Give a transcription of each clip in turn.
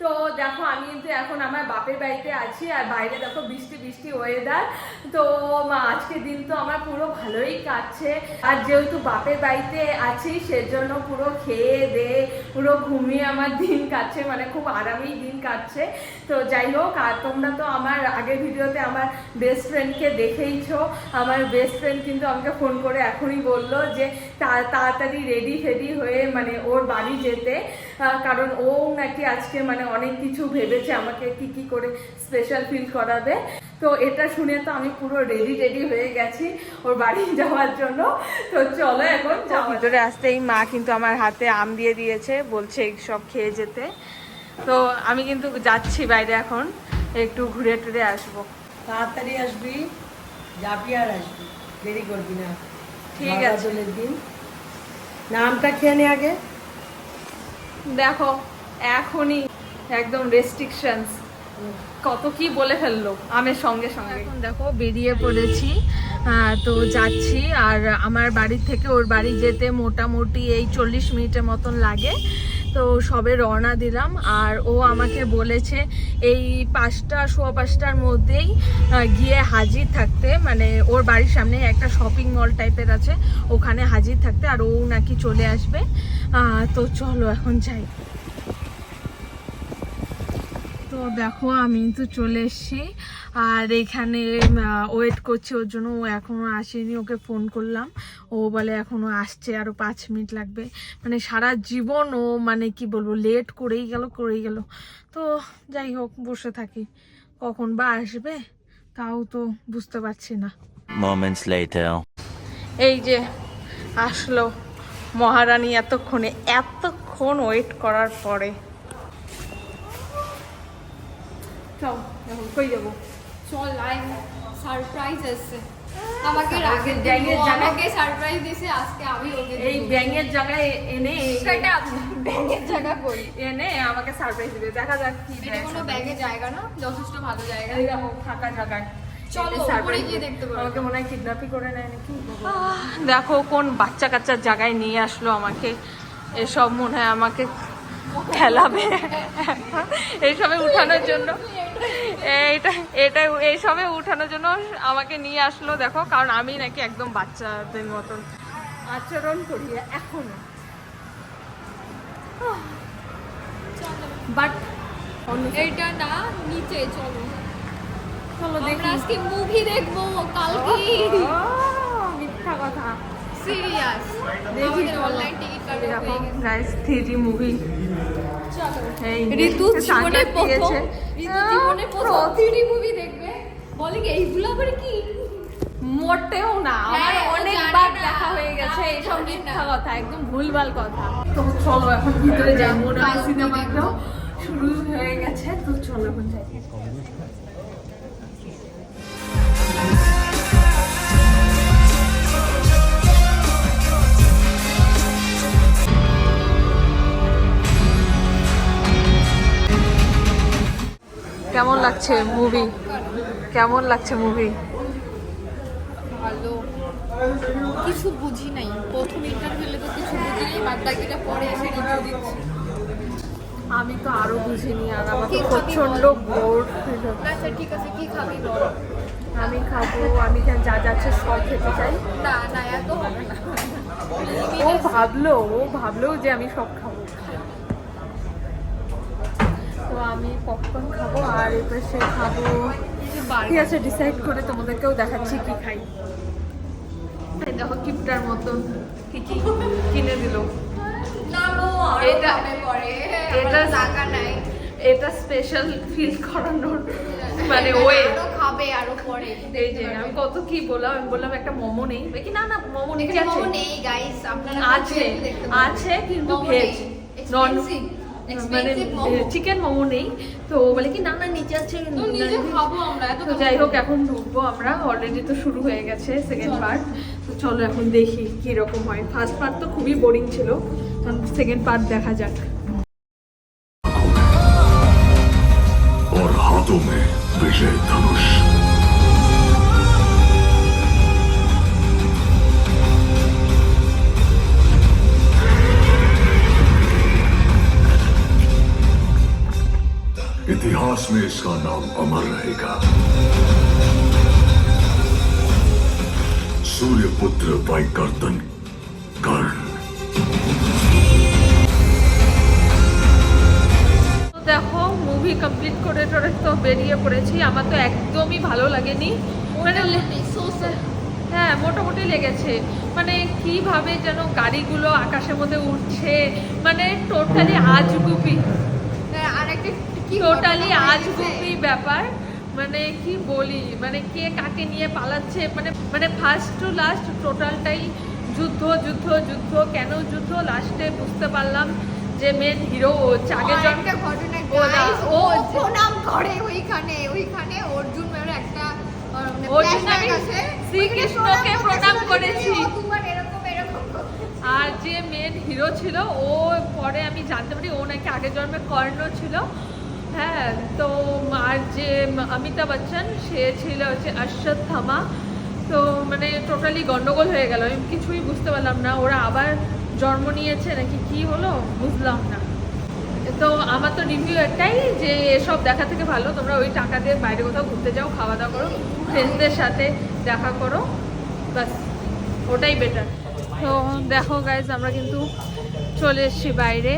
তো দেখো আমি কিন্তু এখন আমার বাপের বাড়িতে আছি আর বাইরে দেখো বৃষ্টি বৃষ্টি ওয়েদার তো মা, আজকের দিন তো আমার পুরো ভালোই কাটছে। আর যেহেতু বাপের বাড়িতে আছি সেজন্য পুরো খেয়ে দে পুরো ঘুমিয়ে আমার দিন কাটছে মানে খুব আরামেই দিন কাটছে। তো যাই হোক আর তোমরা তো আমার আগের ভিডিওতে আমার বেস্ট ফ্রেন্ডকে দেখেইছো। আমার বেস্ট ফ্রেন্ড কিন্তু আমাকে ফোন করে এখনই বলল যে তাড়াতাড়ি রেডি ফেডি হয়ে মানে ওর বাড়ি যেতে। কারণ ও নাকি আজকে মানে অনেক কিছু ভেবেছে আমাকে কি কি করে স্পেশাল ফিল করাবে। তো এটা শুনে তো আমি পুরো রেডি রেডি হয়ে গেছি ওর বাড়ি যাওয়ার জন্য। তো চলো এখন ভিতরে আসতেই মা কিন্তু আমার হাতে আম দিয়ে দিয়েছে বলছে সব খেয়ে যেতে। তো আমি কিন্তু যাচ্ছি বাইরে এখন একটু ঘুরে টুরে আসব। তাড়াতাড়ি আসবি যাবি আর আসবি দেরি করবি না। ঠিক আছে। দিন। নামটা খেয়ে নে আগে। দেখো, এখনই একদম রেস্ট্রিকশন কত কি বলে ফেলল, আমের সঙ্গে সঙ্গে। এখন দেখো, বেরিয়ে পড়েছি তো যাচ্ছি, আর আমার বাড়ি থেকে ওর বাড়ি যেতে মোটামুটি এই চল্লিশ মিনিটের মতন লাগে। তো সবে রওনা দিলাম। আর ও আমাকে বলেছে এই পাঁচটা, সোয়া পাঁচটার মধ্যেই গিয়ে হাজির থাকতে। মানে ওর বাড়ির সামনে একটা শপিং মল টাইপের আছে, ওখানে হাজির থাকতে। আর ও নাকি চলে আসবে। তো চলো এখন যাই। তো দেখো, আমি তো চলে এসেছি। আর এখানে ওয়েট করছি ওর জন্য। ও এখনও আসেনি, ওকে ফোন করলাম। ও বলে এখনও আসছে আরও পাঁচ মিনিট লাগবে। মানে সারা জীবন ও মানে কি বলব লেট করেই গেল করেই গেল। তো যাই হোক বসে থাকি। কখন বা আসবে তাও তো বুঝতে পারছি না। এই যে আসলো মহারানী এতক্ষণে এতক্ষণ ওয়েট করার পরে। চল এখন কই যাব? চল লাইভ সারপ্রাইজ আছে আমাকে রাগে ব্যাঙের জায়গায়- সারপ্রাইজ দিছে আজকে আমি ওকে এই ব্যাঙের জায়গায় এনে সেটা ব্যাঙের জায়গা করি। এনে আমাকে সারপ্রাইজ দিবে দেখা যাক কি এটা দেয় কোনো ব্যাগের জায়গা না যথেষ্ট ভালো জায়গা। দেখো ফাঁকা মনে হয় নাকি? দেখো কোন বাচ্চা কাচ্চার জায়গায় নিয়ে আসলো আমাকে। এসব মনে হয় আমাকে খেলাবে। এইসবে উঠানোর জন্য। এইটা এটা এইসবে উঠানোর জন্য আমাকে নিয়ে আসলো দেখো কারণ আমি নাকি একদম বাচ্চাদের মতন আচরণ করি এখনও। বাট এইটা না নিচে চলো। চলো দেখি। আজকে মুভি দেখব কালকে। মিথ্যা কথা। সিরিয়াস দেখি অনলাইন টিকিট কাটা এরকম গাইস থ্রি মুভি চলো। এই ঋতু জীবনে প্রথম জীবনে প্রতিটি মুভি দেখবে। বলে কি এইগুলো আবার কি? মোটেও না। আমার হ্যাঁ, ও অনেকবার দেখা হয়ে গেছে এইসব মিথ্যা কথা একদম ভুলভাল কথা। তো চলো এখন ভিতরে যাই মনে হয় কাল সিনেমা দেখব। শুরু হয়ে গেছে তো চলো এখন যাই। লাগছে মুভি কেমন লাগছে মুভি ভালো। কিছু বুঝি নাই। প্রথম ইন্টারভিউলে তো কিছু বুঝি নাই বাদ বাকিটা পরে এসে রিভিউ দিচ্ছি। আমি তো আরও বুঝিনি আর আমার তো প্রচণ্ড বোর ফিল হচ্ছে। আচ্ছা ঠিক আছে কি খাবি বল? আমি খাব আমি যা যা যাচ্ছে সব খেতে চাই। না না এত হবে না। ও ভাবলো ও ভাবলো যে আমি সব খাব। তো আমি পপকর্ন খাব আর সে খাব। ঠিক আছে ডিসাইড করে তোমাদেরকেও দেখাচ্ছি কি খাই। দেখো কিপটার মতো কি কি কিনে দিল। এটা- এটা এটা- এটা টাকা নাই। এটা স্পেশাল ফিল করানোর মানে ওয়ে খাবে আরও পরে। এই যে আমি কত কি বললাম আমি বললাম একটা মোমো নেই। কি না না মোমো আছে। মোমো নেই গাইস আপনারা আছে। আছে কিন্তু ভেজ নন মানে expensive মোমো। চিকেন মোমো নেই তো ও বলে কি না না নিচে আছে তো নিজে খাবো আমরা এত তো যাই হোক এখন ঢুকবো আমরা অলরেডি তো শুরু হয়ে গেছে সেকেন্ড পার্ট তো চলো এখন দেখি কি রকম হয় ফার্স্ট পার্ট তো খুবই বোরিং ছিল সেকেন্ড পার্ট দেখা যাক और हाथों में विजय धनुष सूर्यपुत्र वैकर्तन कर्ण তো দেখো মুভি কমপ্লিট করে টরে তো বেরিয়ে পড়েছি আমার তো একদমই ভালো লাগেনি মানে হ্যাঁ মোটামুটি লেগেছে মানে কিভাবে যেন গাড়িগুলো আকাশের মধ্যে উঠছে মানে টোটালি আজগুবি হ্যাঁ, আর একটা কি টোটালি ঘটনা হয়েছে? আজগুবি ব্যাপার মানে কি বলি? মানে কে কাকে নিয়ে পালাচ্ছে? মানে মানে ফার্স্ট টু লাস্ট টোটালটাই যুদ্ধ যুদ্ধ যুদ্ধ। কেন যুদ্ধ? লাস্টে বুঝতে পারলাম যে মেন হিরো ও চাগে আর জন একটা ঘটনা ও প্রণাম করে ওইখানে ওইখানে অর্জুন মেয়ের একটা মানে শ্রীকৃষ্ণকে প্রণাম করেছি। আর যে মেন হিরো ছিল ও পরে আমি জানতে পারি ও নাকি আগের জন্মে কর্ণ ছিল। হ্যাঁ তো আর যে অমিতাভ বচ্চন, সে ছিল হচ্ছে অশ্বত্থামা তো মানে টোটালি গন্ডগোল হয়ে গেল। আমি কিছুই বুঝতে পারলাম না, ওরা আবার জন্ম নিয়েছে নাকি কি হলো বুঝলাম না। তো আমার তো রিভিউ একটাই যে এসব দেখা থেকে ভালো, তোমরা ওই টাকা দিয়ে বাইরে কোথাও ঘুরতে যাও খাওয়া দাওয়া করো ফ্রেন্ডসদের সাথে দেখা করো বাস ওটাই বেটার তো দেখো গাইজ আমরা কিন্তু চলে এসেছি বাইরে।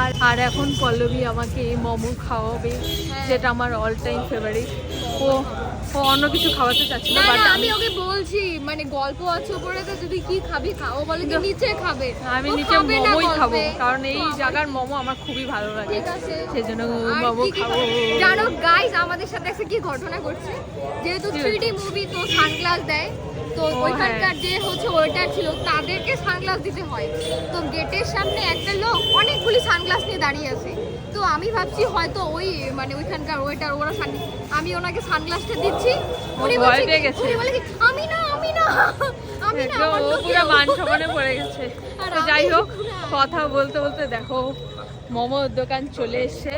আর আর এখন পল্লবী আমাকে এই মোমো খাওয়াবে যেটা আমার অল টাইম ফেভারিট ও ও অন্য কিছু খাওয়াতে চাচ্ছি না বাট আমি ওকে বলছি মানে গল্প আছে উপরে তো যদি কি খাবি? খাও বলে কি নিচে খাবে। আমি নিচে মোমোই খাব কারণ এই জায়গার মোমো আমার খুবই ভালো লাগে। সেজন্য মোমো খাব। জানো গাইস আমাদের সাথে একটা কি ঘটনা ঘটছে? যেহেতু কি থ্রি মুভি তো সানগ্লাস দেয়। তো ওইখানকার যে হচ্ছে ওয়েটার ছিল তাদেরকে সানগ্লাস দিতে হয়। তো গেটের সামনে একটা লোক অনেকগুলি সানগ্লাস নিয়ে দাঁড়িয়ে আছে। তো আমি ভাবছি হয়তো ওই মানে ওইখানকার ওয়েটার ওরা আমি ওনাকে সানগ্লাসটা দিচ্ছি। উনি বলে আমি না আমি না আমি না ও পুরো মান সম্মানে পড়ে গেছে। তো যাই হোক কথা বলতে বলতে দেখো মোমোর দোকান চলে এসছে।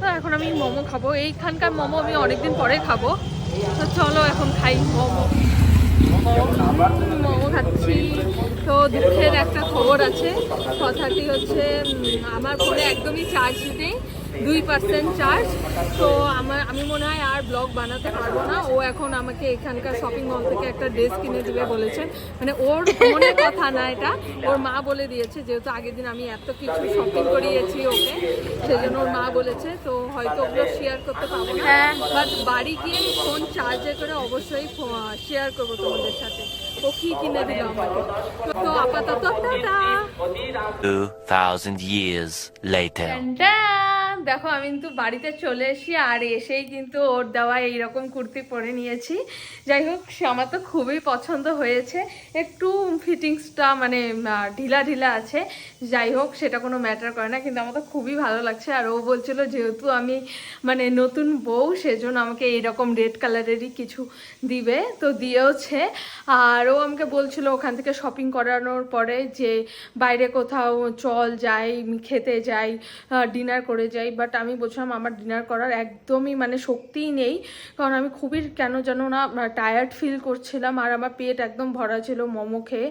তো এখন আমি মোমো খাব। এইখানকার মোমো আমি অনেকদিন পরে খাব। তো চলো এখন খাই মোমো। মোমো খাচ্ছি তো দুঃখের একটা খবর আছে। কথাটি হচ্ছে আমার ফোনে একদমই চার্জ নেই। দুই পার্সেন্ট চার্জ তো আমার আমি মনে হয় আর ব্লগ বানাতে পারব না। ও এখন আমাকে এখানকার শপিং মল থেকে একটা ড্রেস কিনে দিবে বলেছে। মানে ওর মনের কথা না এটা। ওর মা বলে দিয়েছে যেহেতু আগের দিন আমি এত কিছু শপিং করিয়েছি ওকে সেজন্য ওর মা বলেছে। তো হয়তো ওগুলো শেয়ার করতে পারব না। বাট বাড়ি গিয়ে ফোন চার্জে করে অবশ্যই শেয়ার করব তোমাদের সাথে। ও কি কিনে দিল আমাকে? তো আপাতত টাটা। 2,000 years later. দেখো, আমি কিন্তু বাড়িতে চলে এসেছি আর এসেই কিন্তু ওর দেওয়া এইরকম কুর্তি পরে নিয়েছি। যাই হোক, সে আমার তো খুবই পছন্দ হয়েছে। একটু ফিটিংসটা মানে ঢিলা ঢিলা আছে। যাই হোক, সেটা কোনো ম্যাটার করে না, কিন্তু আমার তো খুবই ভালো লাগছে। আর ও বলছিল, যেহেতু আমি মানে নতুন বউ, সেজন্য আমাকে এইরকম রেড কালারেরই কিছু দিবে। তো দিয়েওছে। আর ও আমাকে বলছিল, ওখান থেকে শপিং করানোর পরে যে বাইরে কোথাও চল যাই, খেতে যাই ডিনার করে যাই বাট আমি বলছিলাম আমার ডিনার করার একদমই মানে শক্তিই নেই। কারণ আমি খুবই কেন যেন না টায়ার্ড ফিল করছিলাম আর আমার পেট একদম ভরা ছিল মোমো খেয়ে।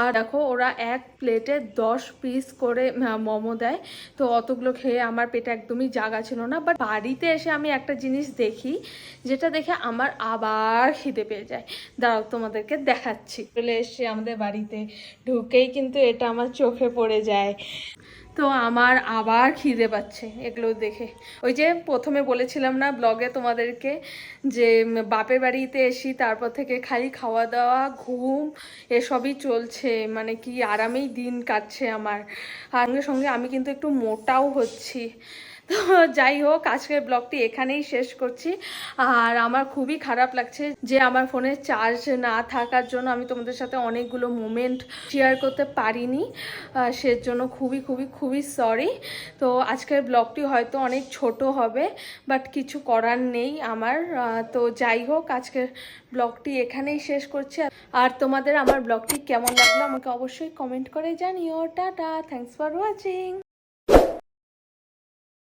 আর দেখো, ওরা এক প্লেটে দশ পিস করে মোমো দেয়। তো অতগুলো খেয়ে আমার পেটে একদমই জাগা ছিল না। বাট বাড়িতে এসে আমি একটা জিনিস দেখি, যেটা দেখে আমার আবার খিদে পেয়ে যায়। দাঁড়াও, তোমাদেরকে দেখাচ্ছি। চলে এসছে আমাদের বাড়িতে। ঢুকেই কিন্তু এটা আমার চোখে পড়ে যায়। তো আমার আবার খিদে পাচ্ছে এগুলো দেখে। ওই যে প্রথমে বলেছিলাম না ব্লগে তোমাদেরকে যে বাপের বাড়িতে এসি, তারপর থেকে খালি খাওয়া দাওয়া ঘুম, এসবই চলছে। মানে কি আরামেই দিন কাটছে আমার। সঙ্গে সঙ্গে আমি কিন্তু একটু মোটাও হচ্ছি। তো যাই হোক আজকের ব্লগটি এখানেই শেষ করছি। আর আমার খুবই খারাপ লাগছে যে আমার ফোনে চার্জ না থাকার জন্য আমি তোমাদের সাথে অনেকগুলো মুমেন্ট শেয়ার করতে পারিনি। আহ, সেজন্য খুবই খুবই খুবই সরি তো আজকের ব্লগটি হয়তো অনেক ছোট হবে বাট কিছু করার নেই আমার। তো যাই হোক আজকের ব্লগটি এখানেই শেষ করছি। আর তোমাদের আমার ব্লগটি কেমন লাগল আমাকে অবশ্যই কমেন্ট করে জানিও। Tata thanks for watching